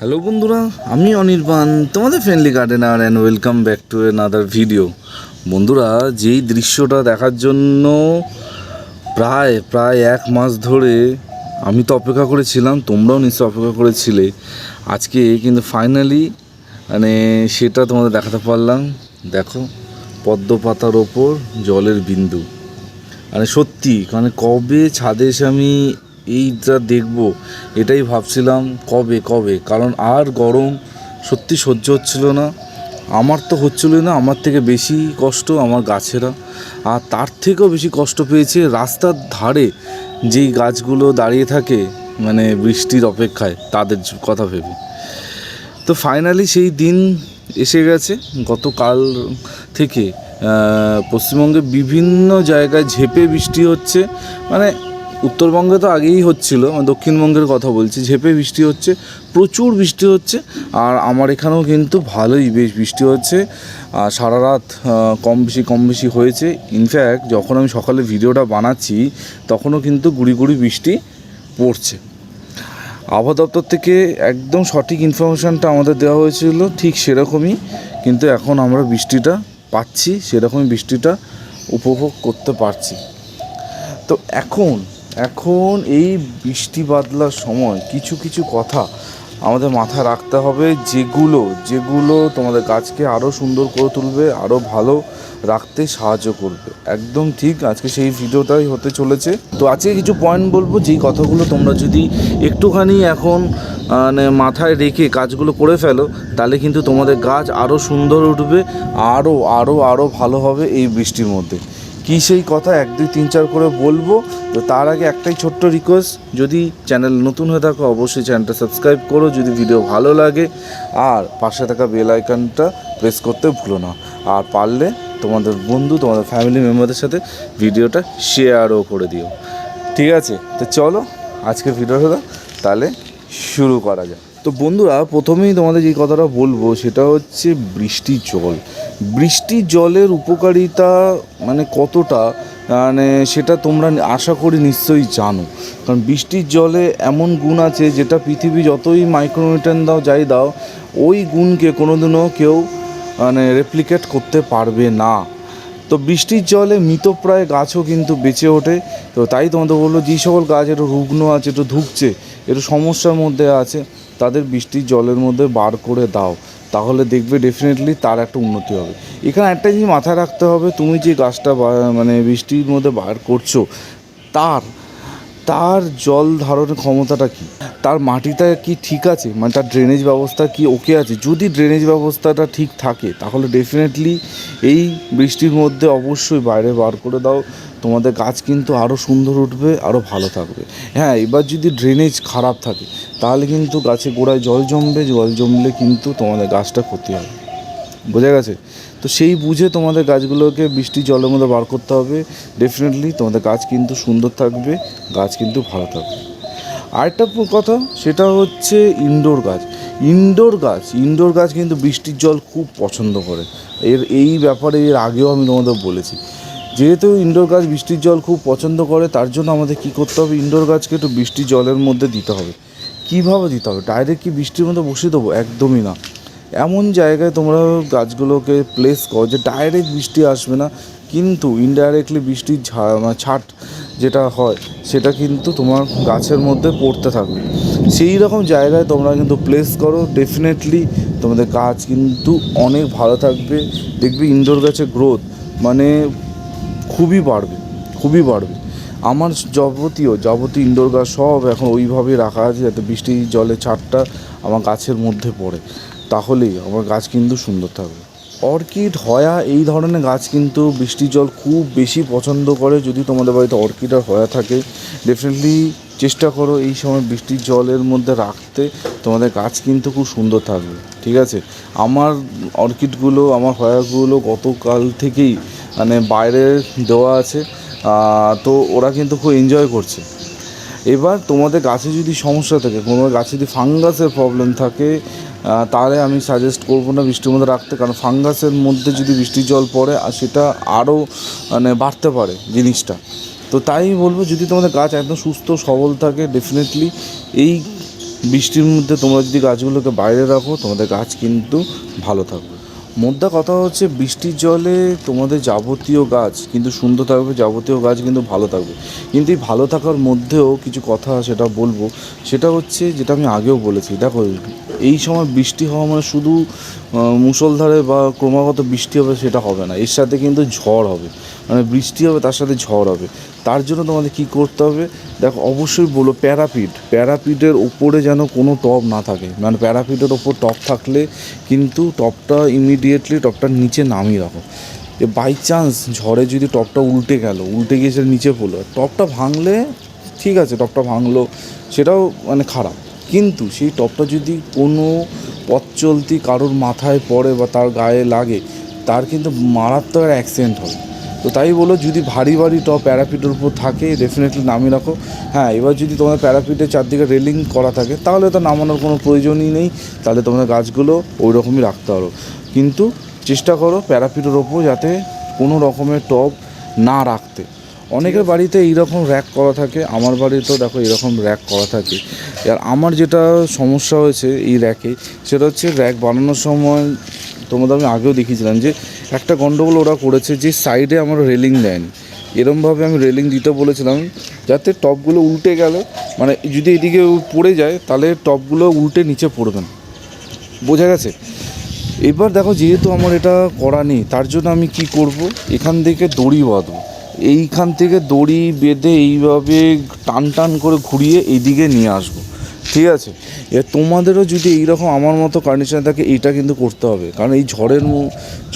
Hello বন্ধুরা, আমি অনির্বাণ, তোমাদের friendly gardener and welcome back to other video বন্ধুরা, যেই দৃশ্যটা দেখার জন্য প্রায় প্রায় এক মাস ধরে আমি তো অপেক্ষা করেছিলাম, তোমরাও নিশ্চয় অপেক্ষা করেছিলে। আজকে কিন্তু ফাইনালি মানে সেটা তোমাদের দেখাতে পারলাম। দেখো, পদ্ম পাতার ওপর জলের বিন্দু। মানে সত্যি মানে কবে ছাদে এসে আমি এইটা দেখব। এটাই ভাবছিলাম, কবে কবে? কারণ আর গরম সত্যি সহ্য হচ্ছিল না। আমার তো হচ্ছিল না, আমার থেকে বেশি কষ্ট আমার গাছেরা। আর তার থেকেও বেশি কষ্ট পেয়েছে রাস্তার ধারে যেই গাছগুলো দাঁড়িয়ে থাকে মানে বৃষ্টির অপেক্ষায়, তাদের কথা ভেবে। তো ফাইনালি সেই দিন এসে গেছে। গতকাল থেকে পশ্চিমবঙ্গে বিভিন্ন জায়গায় ঝেপে বৃষ্টি হচ্ছে। মানে উত্তরবঙ্গে তো আগেই হচ্ছিল দক্ষিণবঙ্গের কথা বলছি, ঝেপে বৃষ্টি হচ্ছে, প্রচুর বৃষ্টি হচ্ছে, আর আমার এখানেও কিন্তু ভালোই বেশ বৃষ্টি হচ্ছে, আর সারা রাত কম বেশি কম বেশি হয়েছে। ইনফ্যাক্ট যখন আমি সকালে ভিডিওটা বানাচ্ছি, তখনও কিন্তু গুড়ি গুড়ি বৃষ্টি পড়ছে। আবহাওয়া দপ্তর থেকে একদম সঠিক ইনফরমেশানটা আমাদের দেওয়া হয়েছিল ঠিক সেরকমই, কিন্তু এখন আমরা বৃষ্টিটা পাচ্ছি, সেরকমই বৃষ্টিটা উপভোগ করতে পারছি। তো এখন এখন এই বৃষ্টি বাদলার সময় কিছু কিছু কথা আমাদের মাথায় রাখতে হবে, যেগুলো যেগুলো তোমাদের গাছকে আরও সুন্দর করে তুলবে আরও ভালো রাখতে সাহায্য করবে। একদম ঠিক, আজকে সেই ভিডিওটাই হতে চলেছে। তো আজকে কিছু পয়েন্ট বলব, যেই কথাগুলো তোমরা যদি একটুখানি এখন মানে মাথায় রেখে কাজগুলো করে ফেলো, তাহলে কিন্তু তোমাদের গাছ আরও সুন্দর উঠবে আরও আরও আরও ভালো হবে এই বৃষ্টির মধ্যে। কী সেই কথা এক, দুই, তিন, চার করে বলব? তো তার আগে একটাই ছোট্ট রিকোয়েস্ট যদি চ্যানেল নতুন হয়ে থাকো, অবশ্যই চ্যানেলটা সাবস্ক্রাইব করো, যদি ভিডিও ভালো লাগে। আর পাশে থাকা বেল আইকনটা প্রেস করতে ভুলো না। আর পারলে তোমাদের বন্ধু, তোমাদের ফ্যামিলি মেম্বারদের সাথে ভিডিওটা শেয়ারও করে দিও। ঠিক আছে? তো চলো আজকে ভিডিওটা তাহলে শুরু করা যাক। তো বন্ধুরা, প্রথমেই তোমাদের যে কথাটা বলব, সেটা হচ্ছে বৃষ্টির জল। বৃষ্টির জলের উপকারিতা মানে কতটা? মানে সেটা তোমরা আশা করি নিশ্চয়ই জানো। কারণ বৃষ্টির জলে এমন গুণ আছে, যেটা পৃথিবী যতই মাইক্রোমিটার দাও, যাই দাও, ওই গুণকে কোনোদিনও কেউ মানে রেপ্লিকেট করতে পারবে না। তো বৃষ্টির জলে মৃতপ্রায় গাছও কিন্তু বেঁচে ওঠে। তো তাই তোমাদের বলল যে সকল গাছ একটু রুগ্ন আছে, একটু ধুকছে, একটু সমস্যার মধ্যে আছে তাদের বৃষ্টির জলের মধ্যে বার করে দাও, তাহলে দেখবে ডেফিনেটলি তার একটা উন্নতি হবে। এখানে একটা জিনিস মাথায় রাখতে হবে, তুমি যে গাছটা মানে বৃষ্টির মধ্যে বার করছ, তার তার জল ধারণের ক্ষমতাটা কি? তার মাটিটা কি ঠিক আছে? মানে তার ড্রেনেজ ব্যবস্থা কি ওকে আছে? যদি ড্রেনেজ ব্যবস্থাটা ঠিক থাকে, তাহলে ডেফিনেটলি এই বৃষ্টির মধ্যে অবশ্যই বাইরে বার করে দাও তোমাদের গাছ কিন্তু আরও সুন্দর উঠবে আরও ভালো থাকবে। হ্যাঁ এবার যদি ড্রেনেজ খারাপ থাকে, তাহলে কিন্তু গাছে গোড়ায় জল জমবে, জল জমলে কিন্তু তোমাদের গাছটা ক্ষতি হবে। বোঝা গেছে? তো সেই বুঝে তোমাদের গাছগুলোকে বৃষ্টি জলের মধ্যে বার করতে হবে। ডেফিনেটলি তোমাদের গাছ কিন্তু সুন্দর থাকবে, গাছ কিন্তু ভালো থাকবে। আরেকটা কথা, সেটা হচ্ছে ইনডোর গাছ। ইনডোর গাছ ইনডোর গাছ কিন্তু বৃষ্টির জল খুব পছন্দ করে। এর, এই ব্যাপারে এর আগেও আমি তোমাদের বলেছি। যেহেতু ইনডোর গাছ বৃষ্টির জল খুব পছন্দ করে, তার জন্য আমাদের কী করতে হবে? ইনডোর গাছকে একটু বৃষ্টির জলের মধ্যে দিতে হবে। কীভাবে দিতে হবে? ডাইরেক্ট কি বৃষ্টির মধ্যে বসিয়ে দেবো? একদমই না। এমন জায়গায় তোমরা গাছগুলোকে প্লেস করো যে ডাইরেক্ট বৃষ্টি আসবে না, কিন্তু ইনডাইরেক্টলি বৃষ্টির মানে ছাট যেটা হয়, সেটা কিন্তু তোমার গাছের মধ্যে পড়তে থাকবে। সেই রকম জায়গায় তোমরা কিন্তু প্লেস করো। ডেফিনেটলি তোমাদের গাছ কিন্তু অনেক ভালো থাকবে। দেখবে ইনডোর গাছের গ্রোথ মানে খুবই বাড়বে খুবই বাড়বে। আমার যাবতীয় যাবতীয় ইনডোর গাছ সব এখন ওইভাবেই রাখা আছে যাতে বৃষ্টির জলে ছাটটা আমার গাছের মধ্যে পড়ে। তাহলেই আমার গাছ কিন্তু সুন্দর থাকবে। অর্কিড, হয়া এই ধরনের গাছ কিন্তু বৃষ্টির জল খুব বেশি পছন্দ করে যদি তোমাদের বাড়িতে অর্কিড আর হয়া থাকে। ডেফিনেটলি চেষ্টা করো এই সময় বৃষ্টির জলের মধ্যে রাখতে। তোমাদের গাছ কিন্তু খুব সুন্দর থাকবে, ঠিক আছে? আমার অর্কিডগুলো, আমার হয়াগুলো গতকাল থেকেই মানে বাইরে দেওয়া আছে তো ওরা কিন্তু খুব এনজয় করছে। এবার তোমাদের গাছে যদি সমস্যা থাকে, কোনো গাছে যদি ফাঙ্গাসের প্রবলেম থাকে তাহলে আমি সাজেস্ট করব না বৃষ্টির মধ্যে রাখতে, কারণ ফাঙ্গাসের মধ্যে যদি বৃষ্টির জল পড়ে, আর সেটা আরও মানে বাড়তে পারে জিনিসটা। তো তাই বলব, যদি তোমাদের গাছ একদম সুস্থ, সবল থাকে ডেফিনেটলি এই বৃষ্টির মধ্যে তোমরা যদি গাছগুলোকে বাইরে রাখো, তোমাদের গাছ কিন্তু ভালো থাকবে। মোদ্দা কথা হচ্ছে বৃষ্টির জলে তোমাদের যাবতীয় গাছ কিন্তু সুন্দর থাকবে যাবতীয় গাছ কিন্তু ভালো থাকবে। কিন্তু এই ভালো থাকার মধ্যেও কিছু কথা সেটা বলব। সেটা হচ্ছে যেটা আমি আগেও বলেছি দেখো এই সময় বৃষ্টি হওয়া মানে শুধু আহ, মুষলধারে বা ক্রমাগত বৃষ্টি হবে সেটা হবে না এর সাথে কিন্তু ঝড় হবে। মানে বৃষ্টি হবে তার সাথে ঝড় হবে। তার জন্য তোমাদের কী করতে হবে? দেখো, অবশ্যই বলো প্যারাপিড প্যারাপিডের ওপরে যেন কোনো টপ না থাকে। মানে প্যারাপিডের ওপর টপ থাকলে কিন্তু টপটা ইমিডিয়েটলি টপটার নিচে নামিয়ে রাখো। যে বাই চান্স ঝড়ে যদি টপটা উল্টে গেল, উল্টে গিয়ে সেটা নিচে পড়ল টপটা ভাঙলে ঠিক আছে টপটা ভাঙলো, সেটাও মানে খারাপ। কিন্তু সেই টপটা যদি কোনো পথ চলতি কারোর মাথায় পড়ে বা তার গায়ে লাগে, তার কিন্তু মারাত্মক অ্যাক্সিডেন্ট হবে তো তাই বলো যদি ভারী ভারী টপ প্যারাপিটের উপর থাকে ডেফিনেটলি নামিয়ে রাখো। হ্যাঁ এবার যদি তোমাদের প্যারাপিটের চারদিকে রেলিং করা থাকে তাহলে তো নামানোর কোনো প্রয়োজনই নেই। তাহলে তোমাদের গাছগুলো ওই রকমই রাখতে পারো। কিন্তু চেষ্টা করো প্যারাপিটের ওপর যাতে কোনো রকমের টপ না রাখতে। অনেকের বাড়িতে এইরকম র্যাক করা থাকে আমার বাড়িতেও দেখো এরকম র্যাক করা থাকে। আর আমার যেটা সমস্যা হয়েছে এই র্যাকে সেটা হচ্ছে র্যাক বানানোর সময় তোমাদের আমি আগেও দেখিয়েছিলাম যে একটা গন্ডগোল ওরা করেছে যে সাইডে আমার রেলিং দেয়নি। এরমভাবে আমি রেলিং দিতে বলেছিলাম যাতে টপগুলো উল্টে গেলে মানে যদি এদিকে পড়ে যায়, তাহলে টপগুলো উল্টে নিচে পড়বে না। বোঝা গেছে? এবার দেখো যেহেতু আমার এটা করা নেই, তার জন্য আমি কি করব? এখান থেকে দড়ি বাঁধবো। এইখান থেকে দড়ি বেঁধে এইভাবে টান টান করে ঘুরিয়ে এইদিকে নিয়ে আসব। ঠিক আছে। এবার তোমাদেরও যদি এইরকম আমার মতো কন্ডিশন থাকে, এইটা কিন্তু করতে হবে। কারণ এই ঝড়ের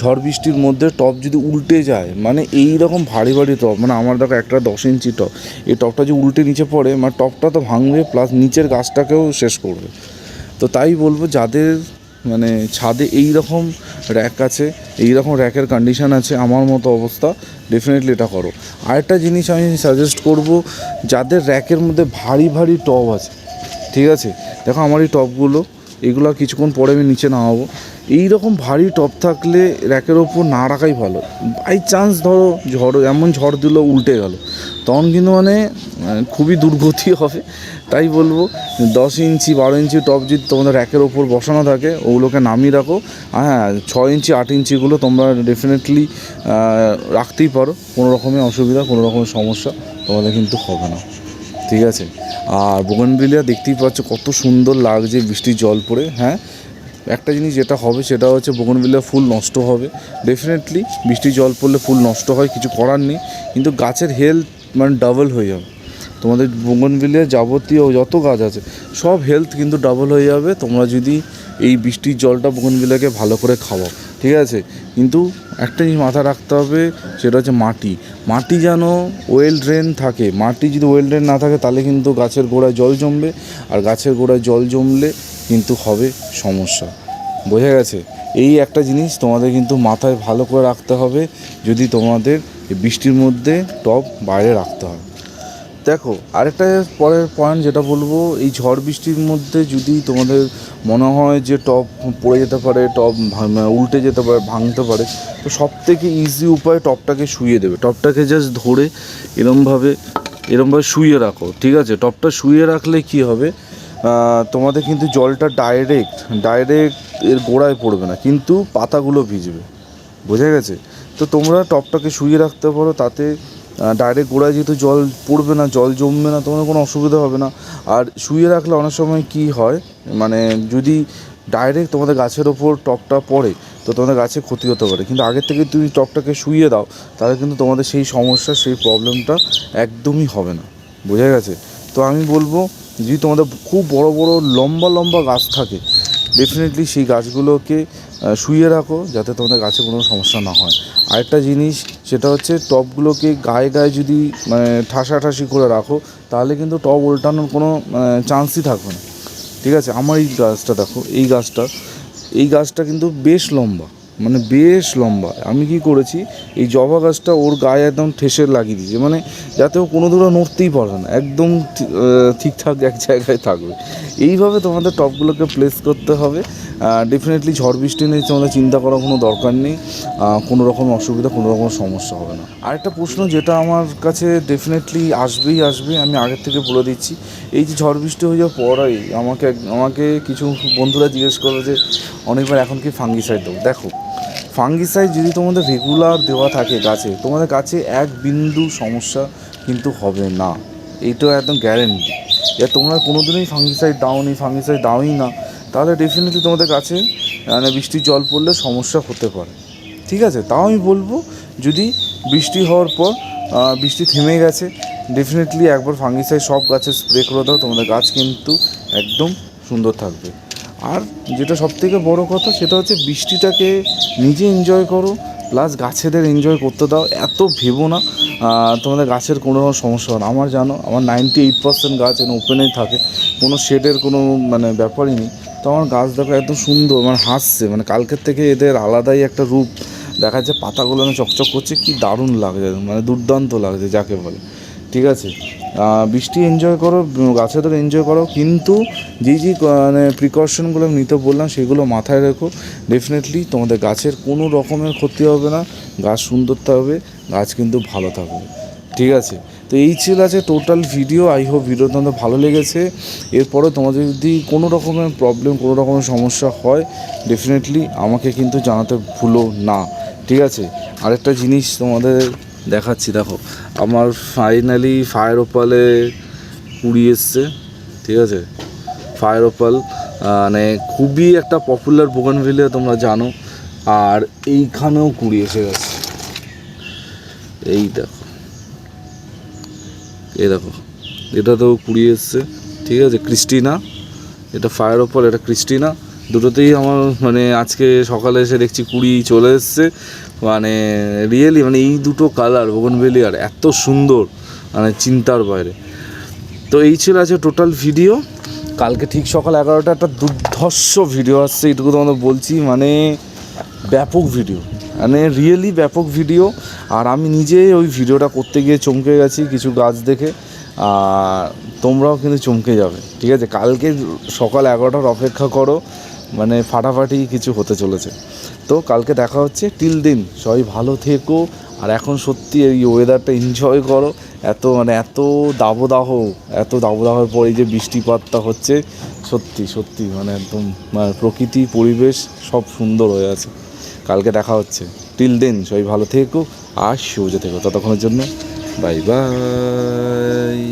ঝড় বৃষ্টির মধ্যে টপ যদি উল্টে যায় মানে এই রকম ভারী ভারী টপ মানে আমার দেখো একটা দশ ইঞ্চি টপ এই টপটা যদি উল্টে নিচে পড়ে মানে টপটা তো ভাঙবে প্লাস নিচের গাছটাকেও শেষ করবে। তো তাই বলব, যাদের মানে ছাদে এই রকম র্যাক আছে এই রকম র্যাকের কন্ডিশন আছে, আমার মতো অবস্থা ডেফিনেটলি এটা করো। আরেকটা জিনিস আমি সাজেস্ট করব, যাদের র্যাকের মধ্যে ভারী ভারী টব আছে ঠিক আছে? দেখো আমার এই টপগুলো, এগুলো কিছুক্ষণ পরে আমি নিচে নামাবো। এই রকম ভারী টপ থাকলে র্যাকের ওপর না রাখাই ভালো। বাই চান্স ধরো ঝড়, এমন ঝড় দিল উল্টে গেল। তখন কিন্তু মানে খুবই দুর্গতি হবে। তাই বলব, দশ ইঞ্চি, বারো ইঞ্চি টপ যদি তোমাদের র্যাকের ওপর বসানো থাকে, ওগুলোকে নামিয়ে রাখো। হ্যাঁ ছয় ইঞ্চি, আট ইঞ্চিগুলো তোমরা ডেফিনেটলি রাখতেই পারো। কোনো রকমের অসুবিধা, কোনো রকমের সমস্যা তোমাদের কিন্তু হবে না। ঠিক আছে? আর বোগনভিলিয়া দেখতেই পাচ্ছ কত সুন্দর লাগছে বৃষ্টির জল পড়ে হ্যাঁ? একটা জিনিস যেটা হবে সেটা হচ্ছে বোগনভিলিয়া ফুল নষ্ট হবে। ডেফিনেটলি বৃষ্টির জল পড়লে ফুল নষ্ট হয়, কিছু করার নেই। কিন্তু গাছের হেলথ মানে ডাবল হয়ে যাবে। তোমাদের বোগনভিলিয়া যাবতীয় যত গাছ আছে, সব হেলথ কিন্তু ডাবল হয়ে যাবে। তোমরা যদি এই বৃষ্টির জলটা বোগনভিলিয়াকে ভালো করে খাওয়াও। ঠিক আছে? কিন্তু একটা জিনিস মাথায় রাখতে হবে, সেটা হচ্ছে মাটি। মাটি যেন ওয়েল ড্রেন থাকে। মাটি যদি ওয়েল ড্রেন না থাকে, তাহলে কিন্তু গাছের গোড়ায় জল জমবে, আর গাছের গোড়ায় জল জমলে কিন্তু হবে সমস্যা। বোঝা গেছে? এই একটা জিনিস তোমাদের কিন্তু মাথায় ভালো করে রাখতে হবে, যদি তোমাদের বৃষ্টির মধ্যে টব বাইরে রাখতে হয়। দেখো, আরেকটা পরের পয়েন্ট যেটা বলব, এই ঝড় বৃষ্টির মধ্যে যদি তোমাদের মনে হয় যে টপ পড়ে যেতে পারে, টপ উল্টে যেতে পারে, ভাঙতে পারে, তো সব থেকে ইজি উপায় টপটাকে শুয়ে দেবে। টপটাকে জাস্ট ধরে এরমভাবে এরমভাবে শুয়ে রাখো, ঠিক আছে? টপটা শুয়ে রাখলে কি হবে? তোমাদের কিন্তু জলটা ডাইরেক্ট ডাইরেক্ট এর গোড়ায় পড়বে না, কিন্তু পাতাগুলো ভিজবে, বোঝা গেছে? তো তোমরা টপটাকে শুয়ে রাখতে পারো, তাতে ডাইরেক্ট গোড়ায় যেহেতু জল পড়বে না, জল জমবে না, তোমাদের কোনো অসুবিধা হবে না। আর শুয়ে রাখলে অনেক সময় কি হয় মানে যদি ডাইরেক্ট তোমাদের গাছের ওপর টপটা পড়ে, তো তোমাদের গাছে ক্ষতি হতে পারে। কিন্তু আগের থেকে তুমি টপটাকে শুয়ে দাও, তাহলে কিন্তু তোমাদের সেই সমস্যা, সেই প্রবলেমটা একদমই হবে না। বোঝা গেছে? তো আমি বলব, যদি তোমাদের খুব বড় বড় লম্বা লম্বা গাছ থাকে ডেফিনেটলি সেই গাছগুলোকে শুয়ে রাখো যাতে তোমাদের গাছে কোনো সমস্যা না হয়। আরেকটা জিনিস, সেটা হচ্ছে টপগুলোকে গায়ে গায়ে যদি মানে ঠাসাঠাসি করে রাখো, তাহলে কিন্তু টপ উল্টানোর কোনো চান্সই থাকবে না। ঠিক আছে? আমার এই গাছটা দেখো, এই গাছটা এই গাছটা কিন্তু বেশ লম্বা। মানে বেশ লম্বা। আমি কি করেছি, এই জবা গাছটা ওর গায়ে একদম ঠেসে লাগিয়ে দিয়েছি। মানে যাতে ও কোনো দূরে নড়তেই পারবে না, একদম ঠিকঠাক এক জায়গায় থাকবে। এইভাবে তোমাদের টপগুলোকে প্লেস করতে হবে। ডেফিনেটলি ঝড় বৃষ্টি নিয়ে তোমাদের চিন্তা করার কোনো দরকার নেই। কোনো রকম অসুবিধা, কোনো রকম সমস্যা হবে না। আরেকটা প্রশ্ন যেটা আমার কাছে ডেফিনেটলি আসবেই আসবে আমি আগের থেকে বলে দিচ্ছি। এই যে ঝড় বৃষ্টি হয়ে যাওয়ার পরেই আমাকে আমাকে কিছু বন্ধুরা জিজ্ঞেস করল যে, অনেকবার এখন কি ফাঙ্গিসাইড দেবো? দেখো ফাঙ্গিসাইড যদি তোমাদের রেগুলার দেওয়া থাকে গাছে, তোমাদের গাছে এক বিন্দু সমস্যা কিন্তু হবে না। এইটাও একদম গ্যারেন্টি যে তোমরা কোনো দিনই ফাঙ্গিসাইড দাওনি ফাঙ্গিসাইড দাওই না। তাহলে ডেফিনেটলি তোমাদের কাছে মানে বৃষ্টির জল পড়লে সমস্যা হতে পারে। ঠিক আছে? তাও আমি বলব, যদি বৃষ্টি হওয়ার পর বৃষ্টি থেমে গেছে ডেফিনেটলি একবার ফাঙ্গিসাইড সব গাছে স্প্রে করে দাও, তোমাদের গাছ কিন্তু একদম সুন্দর থাকবে। আর যেটা সব থেকে বড়ো কথা, সেটা হচ্ছে বৃষ্টিটাকে নিজে এনজয় করো প্লাস গাছেদের এনজয় করতে দাও, এত ভেবো না তোমাদের গাছের কোনো সমস্যা হয় না। আমার জানো, আমার নাইনটি এইট পার্সেন্ট গাছ ওপেনেই থাকে, কোনো শেডের কোনো মানে ব্যাপারই নেই। তো আমার গাছ দেখো এত সুন্দর মানে হাসছে মানে কালকের থেকে এদের আলাদাই একটা রূপ দেখা যাচ্ছে পাতাগুলো চকচক করছে কি দারুণ লাগছে মানে দুর্দান্ত লাগছে যাকে বলে ঠিক আছে? বৃষ্টি এনজয় করো উম, গাছেদের এনজয় করো কিন্তু যেই যে মানে প্রিকশনগুলো আমি নিতে বললাম সেগুলো মাথায় রেখো ডেফিনেটলি তোমাদের গাছের কোনো রকমের ক্ষতি হবে না গাছ সুন্দর থাকবে গাছ কিন্তু ভালো থাকবে ঠিক আছে? তো এই ছিল আছে total video I hope video তোমাদের ভালো লেগেছে। এরপরে তোমাদের যদি কোনো রকমের প্রবলেম কোনো রকমের সমস্যা হয় ডেফিনেটলি আমাকে কিন্তু জানাতে ভুলো না, ঠিক আছে? আরেকটা জিনিস তোমাদের দেখাচ্ছি, দেখো, আমার ফাইনালি ফায়ার ওপালে কুড়ি এসছে, ঠিক আছে? ফায়ার ওপাল মানে খুবই একটা পপুলার বোগানভিলিয়া তোমরা জানো, আর এইখানেও কুড়ি এসে গেছে। এই দেখো। এই দেখো এটা তো কুড়ি এসছে, ঠিক আছে? ক্রিস্টিনা, এটা ফায়ার ওপর এটা ক্রিস্টিনা। দুটোতেই আমার মানে আজকে সকালে এসে দেখছি কুড়ি চলে এসছে। মানে রিয়েলি মানে এই দুটো কালার বোগনভেলিয়ার এত সুন্দর মানে চিন্তার বাইরে। তো এই ছিল আছে টোটাল ভিডিও কালকে ঠিক সকাল এগারোটা একটা দুর্ধর্ষ ভিডিও আসছে এইটুকু তোমাদের বলছি মানে ব্যাপক ভিডিও মানে রিয়েলি ব্যাপক ভিডিও আর আমি নিজে ওই ভিডিওটা করতে গিয়ে চমকে গেছি কিছু গাছ দেখে। আর তোমরাও কিন্তু চমকে যাবে, ঠিক আছে? কালকে সকাল এগারোটার অপেক্ষা করো মানে ফাটাফাটি কিছু হতে চলেছে। তো কালকে দেখা হচ্ছে টিল দিন সবাই ভালো থেকো। আর এখন সত্যি এই ওয়েদারটা এনজয় করো। এত মানে এত দাবদাহ, এত দাবদাহের পর যে বৃষ্টিপাতটা হচ্ছে, সত্যি সত্যি মানে একদম মানে প্রকৃতি, পরিবেশ সব সুন্দর হয়ে আছে। কালকে দেখা হচ্ছে। টিল দেন সবাই ভালো থেকো আর সৌজে থেকো। ততক্ষণের জন্য বাই বাই